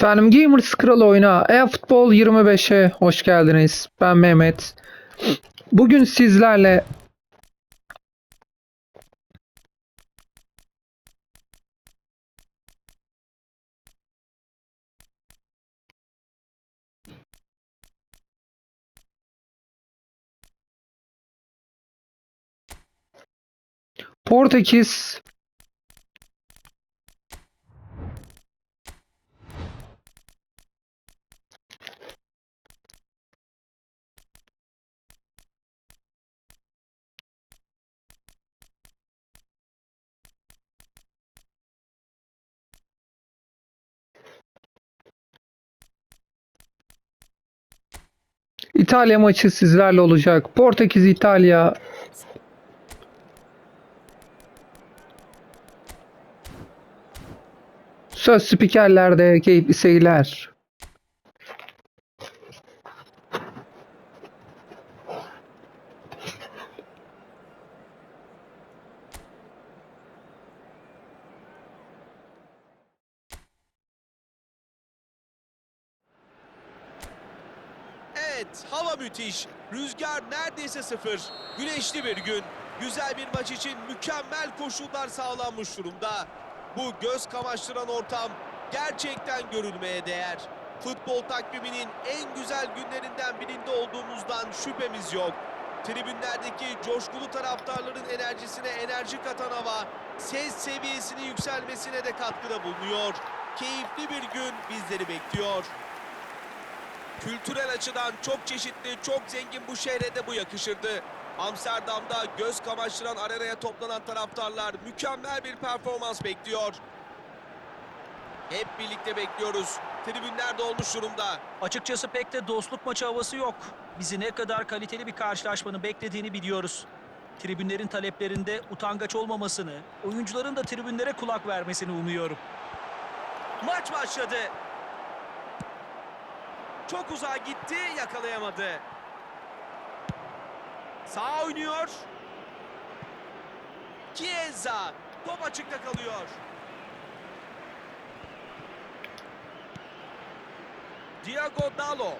Efendim Gamers Kralı oyuna e-futbol 25'e hoş geldiniz. Ben Mehmet. Bugün sizlerle Portekiz İtalya maçı sizlerle olacak. Portekiz İtalya Söz spikerlerde keyifli seyirler. Evet, hava müthiş. Neredeyse sıfır. Güneşli bir gün. Güzel bir maç için mükemmel koşullar sağlanmış durumda. Bu göz kamaştıran ortam gerçekten görülmeye değer. Futbol takviminin en güzel günlerinden birinde olduğumuzdan şüphemiz yok. Tribünlerdeki coşkulu taraftarların enerjisine enerji katan hava, ses seviyesinin yükselmesine de katkıda bulunuyor. Keyifli bir gün bizleri bekliyor. Kültürel açıdan çok çeşitli, çok zengin bu şehre de bu yakışırdı. Amsterdam'da göz kamaştıran arenaya toplanan taraftarlar mükemmel bir performans bekliyor. Hep birlikte bekliyoruz. Tribünler dolmuş durumda. Açıkçası pek de dostluk maçı havası yok. Bizi ne kadar kaliteli bir karşılaşmanın beklediğini biliyoruz. Tribünlerin taleplerinde utangaç olmamasını, oyuncuların da tribünlere kulak vermesini umuyorum. Maç başladı. Çok uzağa gitti, yakalayamadı. Sağ oynuyor. Chiesa. Top açıkta kalıyor. Diego Dalo.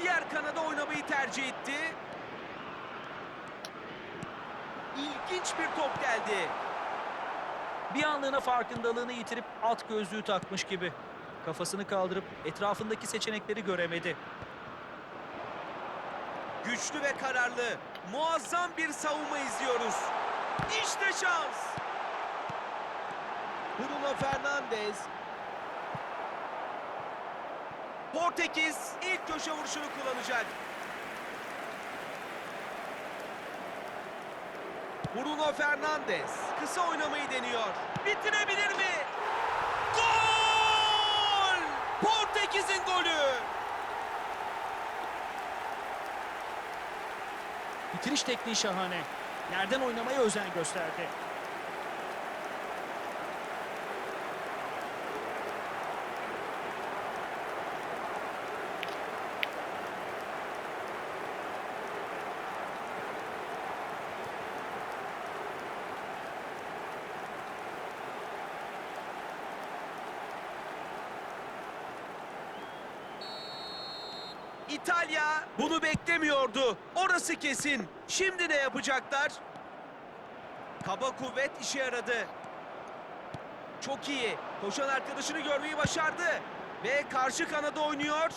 Diğer kanada oynamayı tercih etti. İlginç bir top geldi. Bir anlığına farkındalığını yitirip alt gözlüğü takmış gibi. Kafasını kaldırıp etrafındaki seçenekleri göremedi. Güçlü ve kararlı, muazzam bir savunma izliyoruz. İşte şans. Bruno Fernandes. Portekiz ilk köşe vuruşunu kullanacak. Bruno Fernandes kısa oynamayı deniyor. Bitirebilir mi? Gol! Portekiz'in golü. Bitiriş tekniği şahane. Yerden oynamaya özen gösterdi. İtalya bunu beklemiyordu. Orası kesin. Şimdi ne yapacaklar? Kaba kuvvet işe yaradı. Çok iyi. Koşan arkadaşını görmeyi başardı. Ve karşı kanada oynuyor.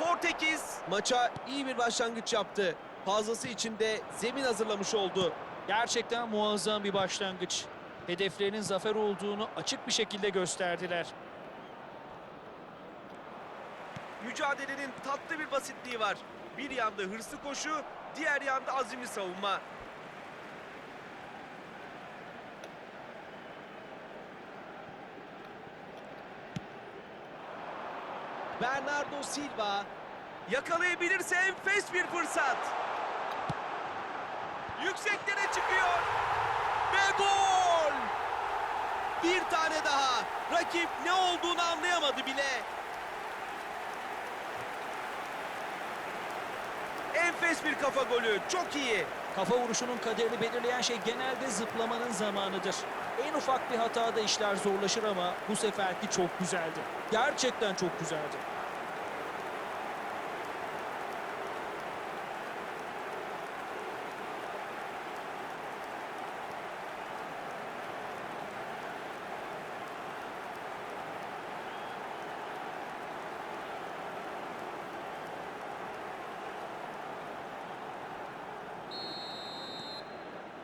Portekiz maça iyi bir başlangıç yaptı. Fazlası için de zemin hazırlamış oldu. Gerçekten muazzam bir başlangıç. Hedeflerinin zafer olduğunu açık bir şekilde gösterdiler. Mücadelenin tatlı bir basitliği var. Bir yanda hırslı koşu, diğer yanda azimli savunma. Bernardo Silva yakalayabilirse enfes bir fırsat. Yükseklere çıkıyor ve gol! Bir tane daha. Rakip ne olduğunu anlayamadı bile. Enfes bir kafa golü. Çok iyi. Kafa vuruşunun kaderini belirleyen şey genelde zıplamanın zamanıdır. En ufak bir hatada işler zorlaşır ama bu seferki çok güzeldi. Gerçekten çok güzeldi.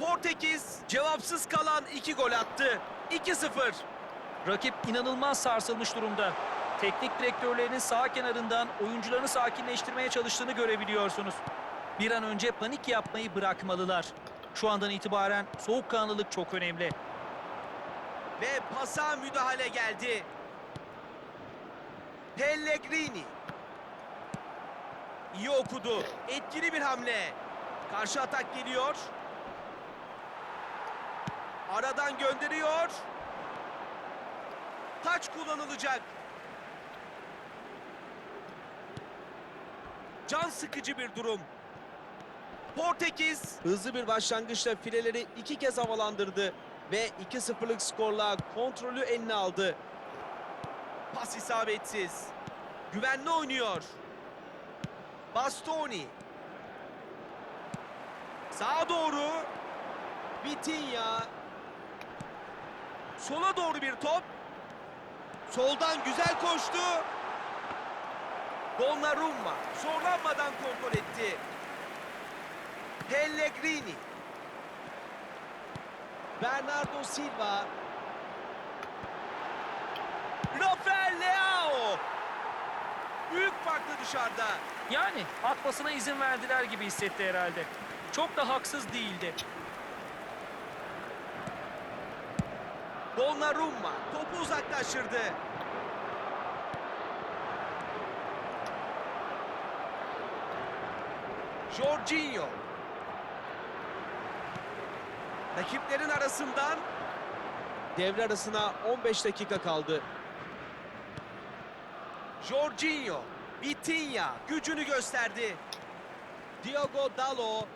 Portekiz cevapsız kalan iki gol attı. 2-0. Rakip inanılmaz sarsılmış durumda. Teknik direktörlerinin sağ kenarından oyuncularını sakinleştirmeye çalıştığını görebiliyorsunuz. Bir an önce panik yapmayı bırakmalılar. Şu andan itibaren soğukkanlılık çok önemli. Ve pasa müdahale geldi. Pellegrini. İyi okudu. Etkili bir hamle. Karşı atak geliyor. Aradan gönderiyor. Taç kullanılacak. Can sıkıcı bir durum. Portekiz hızlı bir başlangıçla fileleri iki kez havalandırdı ve 2-0'lık skorla kontrolü eline aldı. Pas isabetsiz. Güvenli oynuyor. Bastoni. Sağa doğru. Vitinha. Sola doğru bir top. Soldan güzel koştu. Donnarumma zorlanmadan kontrol etti. Pellegrini. Bernardo Silva. Rafael Leao. Büyük farklı dışarıda. Yani atmasına izin verdiler gibi hissetti herhalde. Çok da haksız değildi. Donnarumma topu uzaklaştırdı. Jorginho. Rakiplerin arasından devre arasına 15 dakika kaldı. Jorginho, Vitinha gücünü gösterdi. Diogo Dalo,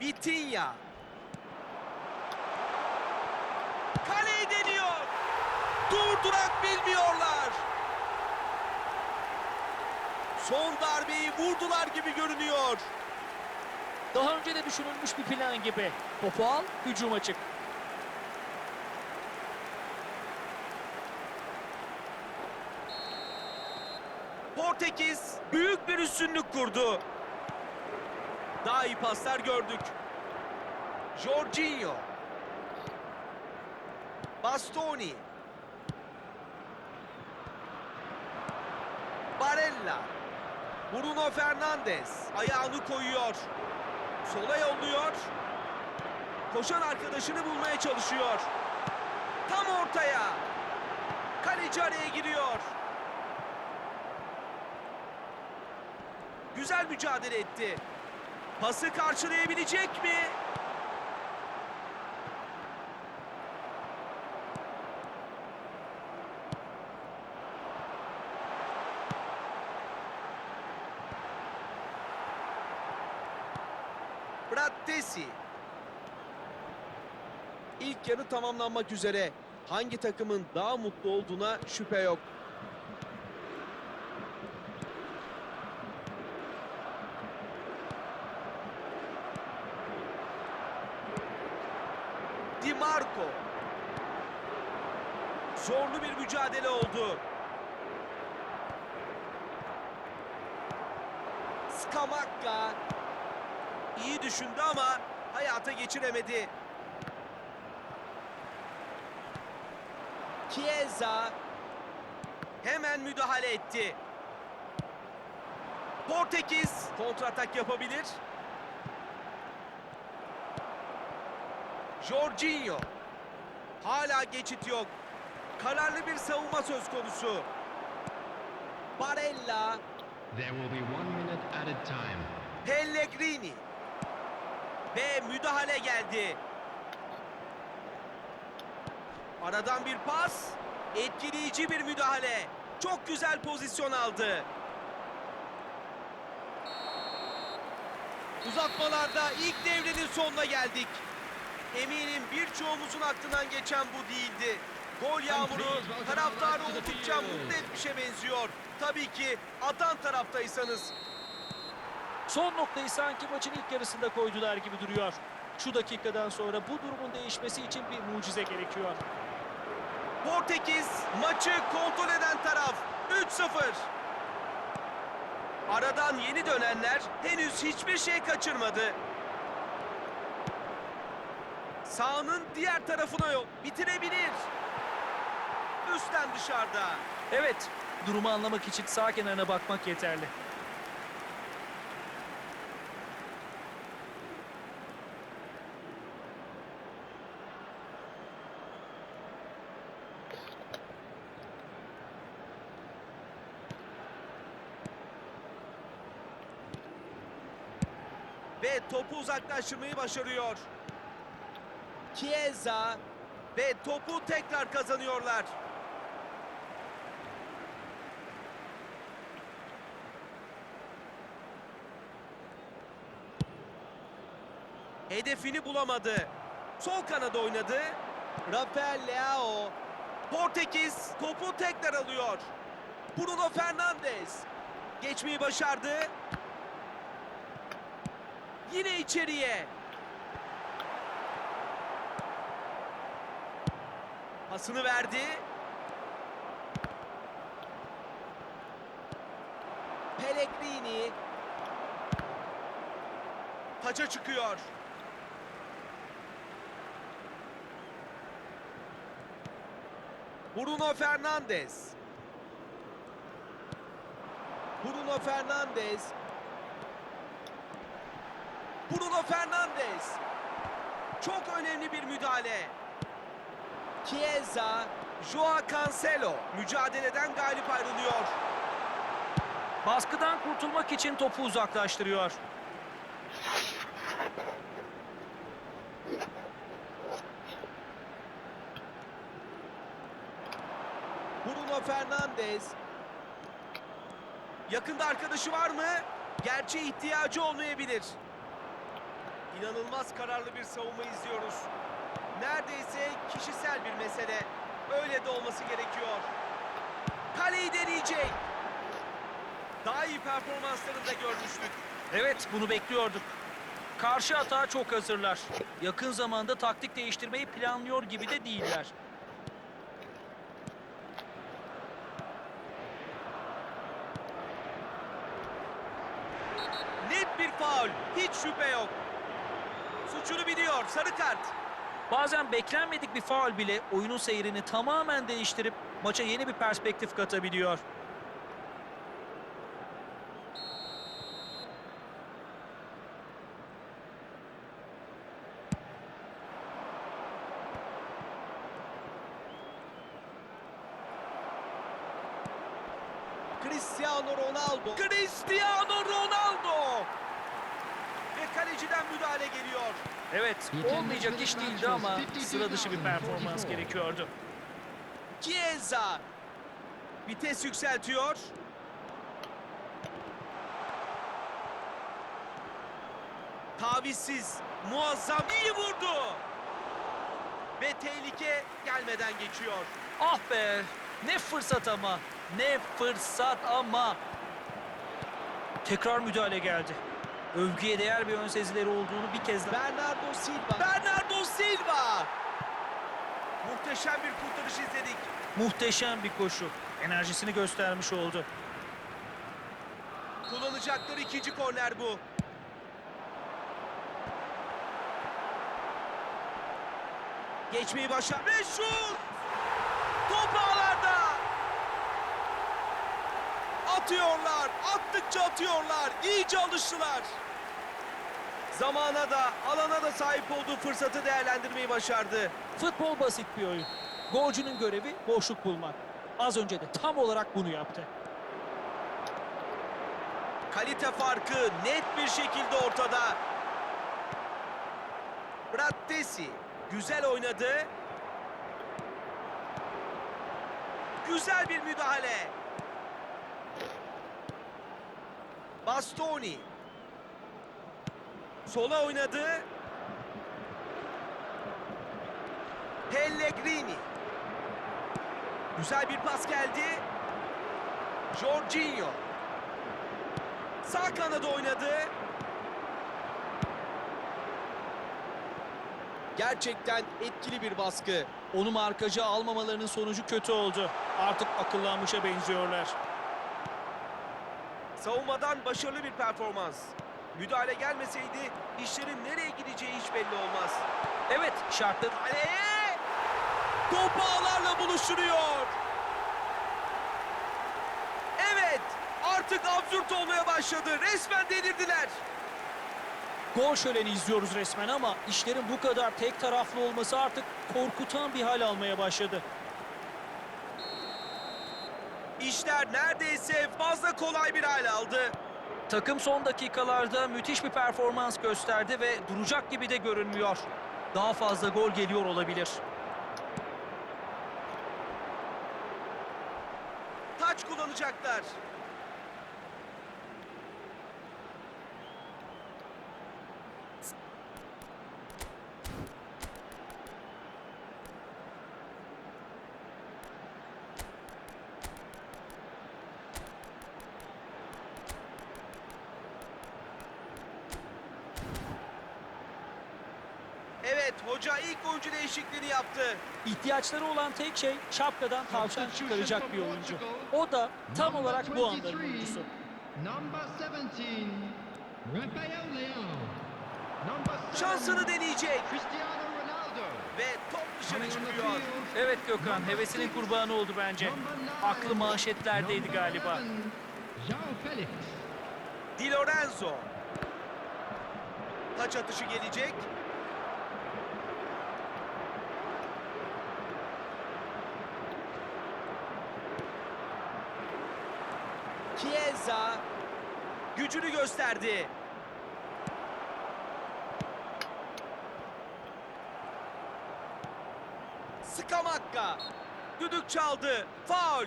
Vitinha. Kaleyi deniyor. Durdurak bilmiyorlar. Son darbeyi vurdular gibi görünüyor. Daha önce de düşünülmüş bir plan gibi. Topu al, hücum açık. Portekiz büyük bir üstünlük kurdu. Daha iyi paslar gördük. Jorginho. Bastoni. Barella. Bruno Fernandes ayağını koyuyor. Sola yolluyor. Koşan arkadaşını bulmaya çalışıyor. Tam ortaya. Kaleci araya giriyor. Güzel mücadele etti. Pası karşılayabilecek mi? Brattesi. İlk yarı tamamlanmak üzere. Hangi takımın daha mutlu olduğuna şüphe yok. Di Marco. Zorlu bir mücadele oldu. Skamakka düşündü ama hayata geçiremedi. Chiesa hemen müdahale etti. Portekiz kontratak yapabilir. Jorginho. Hala geçit yok. Kararlı bir savunma söz konusu. Barella, There will be one minute at a time. Pellegrini. Ve müdahale geldi. Aradan bir pas. Etkileyici bir müdahale. Çok güzel pozisyon aldı. Uzatmalarda ilk devrenin sonuna geldik. Eminim birçoğumuzun aklından geçen bu değildi. Gol yağmuru taraftarı oldukça mutlu etmişe benziyor. Tabii ki atan taraftaysanız. Son noktayı sanki maçın ilk yarısında koydular gibi duruyor. Şu dakikadan sonra bu durumun değişmesi için bir mucize gerekiyor. Portekiz maçı kontrol eden taraf 3-0. Aradan yeni dönenler henüz hiçbir şey kaçırmadı. Sahanın diğer tarafına yok. Bitirebilir. Üstten dışarıda. Evet, durumu anlamak için sağ kenarına bakmak yeterli. Ve topu uzaklaştırmayı başarıyor. Chiesa ve topu tekrar kazanıyorlar. Hedefini bulamadı. Sol kanada oynadı. Rafael Leao. Portekiz topu tekrar alıyor. Bruno Fernandes. Geçmeyi başardı. Yine içeriye. Pasını verdi. Pellegrini. Taça çıkıyor. Bruno Fernandes. Bruno Fernandes. Bruno Fernandes. Çok önemli bir müdahale. Chiesa, Joao Cancelo mücadeleden galip ayrılıyor. Baskıdan kurtulmak için topu uzaklaştırıyor. Bruno Fernandes. Yakında arkadaşı var mı? Gerçi ihtiyacı olmayabilir. İnanılmaz kararlı bir savunma izliyoruz. Neredeyse kişisel bir mesele. Öyle de olması gerekiyor. Kaleyi deneyecek. Daha iyi performanslarını da görmüştük. Evet, bunu bekliyorduk. Karşı atağa çok hazırlar. Yakın zamanda taktik değiştirmeyi planlıyor gibi de değiller. Net bir faul. Hiç şüphe yok. Suçunu biliyor. Sarı kart. Bazen beklenmedik bir faul bile oyunun seyrini tamamen değiştirip maça yeni bir perspektif katabiliyor. Cristiano Ronaldo. Cristiano Ronaldo. Kaleciden müdahale geliyor. Evet, olmayacak iş değildi ama sıra dışı bir performans gerekiyordu. Chiesa. Vites yükseltiyor. Tavizsiz. Muazzam iyi vurdu. Ve tehlike gelmeden geçiyor. Ah be! Ne fırsat ama! Ne fırsat ama! Tekrar müdahale geldi. Övgüye değer bir ön sezileri olduğunu bir kez daha... Bernardo Silva. Bernardo Silva. Muhteşem bir kurtarış izledik. Muhteşem bir koşu. Enerjisini göstermiş oldu. Kullanacakları ikinci korner bu. Geçmeyi başar ve şut! Top ağlarda! Atıyorlar, attıkça atıyorlar, iyice alıştılar. Zamana da, alana da sahip olduğu fırsatı değerlendirmeyi başardı. Futbol basit bir oyun. Golcünün görevi boşluk bulmak. Az önce de tam olarak bunu yaptı. Kalite farkı net bir şekilde ortada. Brattesi güzel oynadı. Güzel bir müdahale. Bastoni. Sola oynadı. Pellegrini. Güzel bir pas geldi. Jorginho. Sağ kanada oynadı. Gerçekten etkili bir baskı. Onu markaja almamalarının sonucu kötü oldu. Artık akıllanmışa benziyorlar. Savunmadan başarılı bir performans. Müdahale gelmeseydi işlerin nereye gideceği hiç belli olmaz. Evet, şartları Kaleye! Topu ağlarla buluşturuyor. Evet, artık absürt olmaya başladı. Resmen delirdiler. Gol şöleni izliyoruz resmen ama işlerin bu kadar tek taraflı olması artık korkutan bir hal almaya başladı. İşler neredeyse fazla kolay bir hal aldı. Takım son dakikalarda müthiş bir performans gösterdi ve duracak gibi de görünmüyor. Daha fazla gol geliyor olabilir. Taç kullanacaklar. Evet, hoca ilk oyuncu değişikliğini yaptı. İhtiyaçları olan tek şey şapkadan tavşan çıkaracak bir oyuncu. O da tam olarak bu anların oyuncusu. Number 17, Rafael Leao. Number seven, Şansını deneyecek Cristiano Ronaldo. ve top dışarı çıkıyor. Evet Gökhan, hevesinin kurbanı oldu bence. Aklı manşetlerdeydi galiba. 11, Joao Felix. Di Lorenzo. Taç atışı gelecek. Chiesa gücünü gösterdi. Skamakka düdük çaldı. Faul.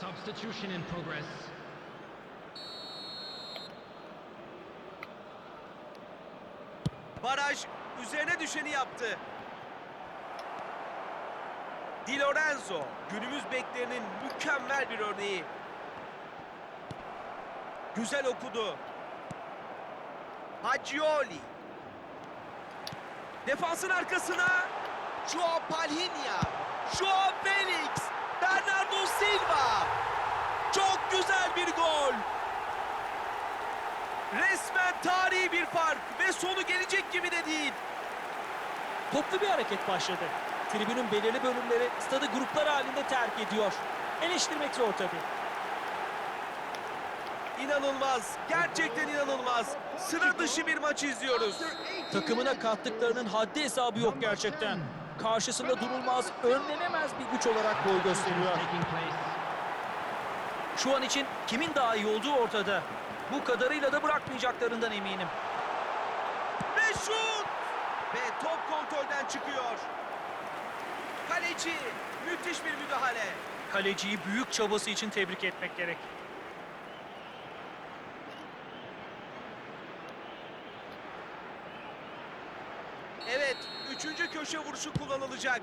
Substitution in progress. Baraj üzerine düşeni yaptı. Di Lorenzo günümüz beklerinin mükemmel bir örneği. Güzel okudu. Haccioli. Defansın arkasına Joao Palhinha. Joao Felix. Bernardo Silva. Çok güzel bir gol. Resmen tarihi bir fark ve sonu gelecek gibi de değil. Toplu bir hareket başladı. Tribünün belirli bölümleri stadı gruplar halinde terk ediyor. Eleştirmek zor tabii. İnanılmaz, gerçekten inanılmaz. Sıra dışı bir maç izliyoruz. Takımına kattıklarının haddi hesabı yok gerçekten. Karşısında durulmaz, önlenemez bir güç olarak boy gösteriyor. Şu an için kimin daha iyi olduğu ortada. Bu kadarıyla da bırakmayacaklarından eminim. Ve şut! Ve top kontrolden çıkıyor. Kaleci, müthiş bir müdahale. Kaleciyi büyük çabası için tebrik etmek gerek. Evet, üçüncü köşe vuruşu kullanılacak.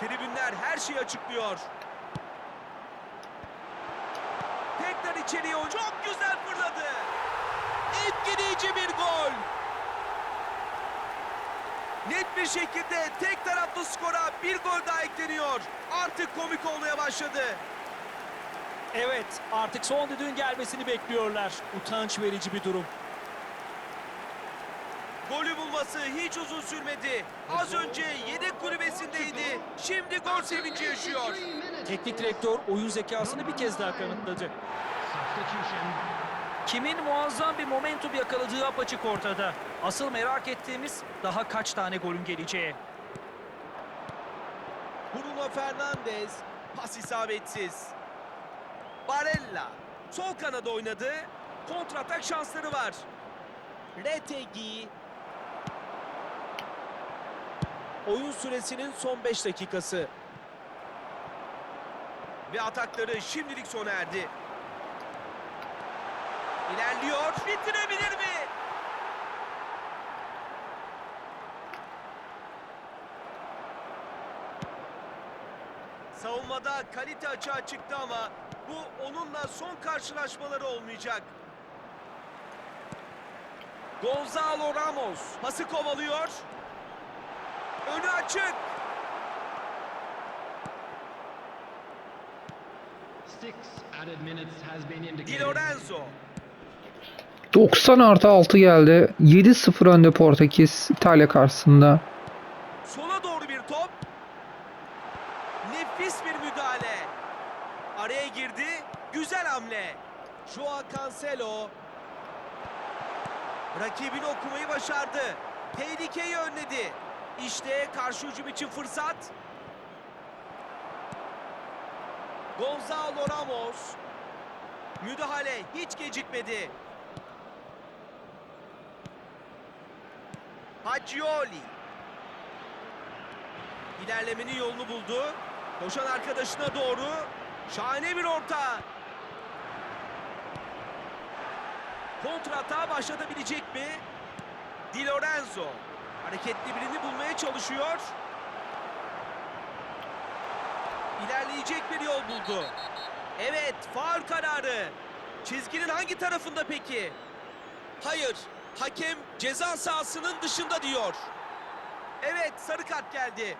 Tribünler her şeyi açıklıyor. Tekrar içeriye. Çok güzel fırladı. Etkileyici bir gol. Net bir şekilde tek taraflı skora bir gol daha ekleniyor. Artık komik olmaya başladı. Evet, artık son düdüğün gelmesini bekliyorlar. Utanç verici bir durum. Golü bulması hiç uzun sürmedi. Az önce yedek kulübesindeydi. Şimdi gol sevinci yaşıyor. 83 minutes. Teknik direktör oyun zekasını bir kez daha kanıtladı. Kimin muazzam bir momentum yakaladığı apaçık ortada. Asıl merak ettiğimiz daha kaç tane golün geleceği. Bruno Fernandes pas isabetsiz. Barella sol kanada oynadı. Kontratak şansları var. Retegi Oyun süresinin son 5 dakikası. Ve atakları şimdilik sona erdi. İlerliyor. Bitirebilir mi? Savunmada kalite açığa çıktı ama bu onunla son karşılaşmaları olmayacak. Gonzalo Ramos pası kovalıyor. Önü açık. Di. Lorenzo. 90 artı 6 geldi. 7-0 önde Portekiz İtalya karşısında. Sola doğru bir top. Nefis bir müdahale. Araya girdi. Güzel hamle. Joao Cancelo. Rakibini okumayı başardı. Tehlikeyi önledi. İşte karşı hücum için fırsat. Gonzalo Ramos. Müdahale hiç gecikmedi. Haccioli. İlerlemenin yolunu buldu. Koşan arkadaşına doğru. Şahane bir orta. Kontrata başlatabilecek mi? Di Lorenzo. Hareketli birini bulmaya çalışıyor. İlerleyecek bir yol buldu. Evet, faul kararı. Çizginin hangi tarafında peki? Hayır, hakem ceza sahasının dışında diyor. Evet, sarı kart geldi.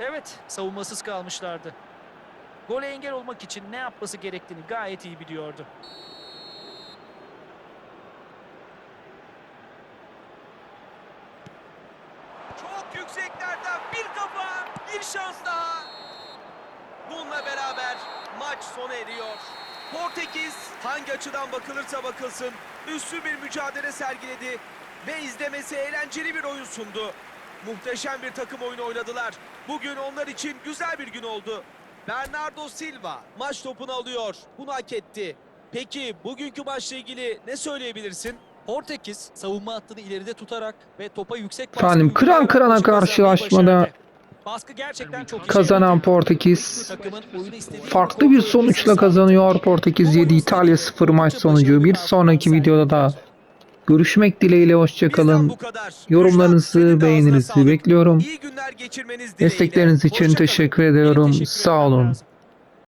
Evet, savunmasız kalmışlardı. Gole engel olmak için ne yapması gerektiğini gayet iyi biliyordu. Çok yükseklerden bir kafa, bir şans daha. Bununla beraber maç sona eriyor. Portekiz hangi açıdan bakılırsa bakılsın üstü bir mücadele sergiledi ve izlemesi eğlenceli bir oyun sundu. Muhteşem bir takım oyunu oynadılar. Bugün onlar için güzel bir gün oldu. Bernardo Silva maç topunu alıyor. Bunu hak etti. Peki bugünkü maçla ilgili ne söyleyebilirsin? Portekiz savunma hattını ileride tutarak ve topa yüksek baskı Efendim kıran kırana karşılaşmada. Baskı gerçekten çok kazanan Portekiz farklı bir sonuçla kazanıyor. Portekiz 7 İtalya 0 maç sonucu. Bir sonraki videoda da görüşmek dileğiyle hoşçakalın. Yorumlarınızı, beğeninizi bekliyorum. Destekleriniz için teşekkür ediyorum. Sağ olun.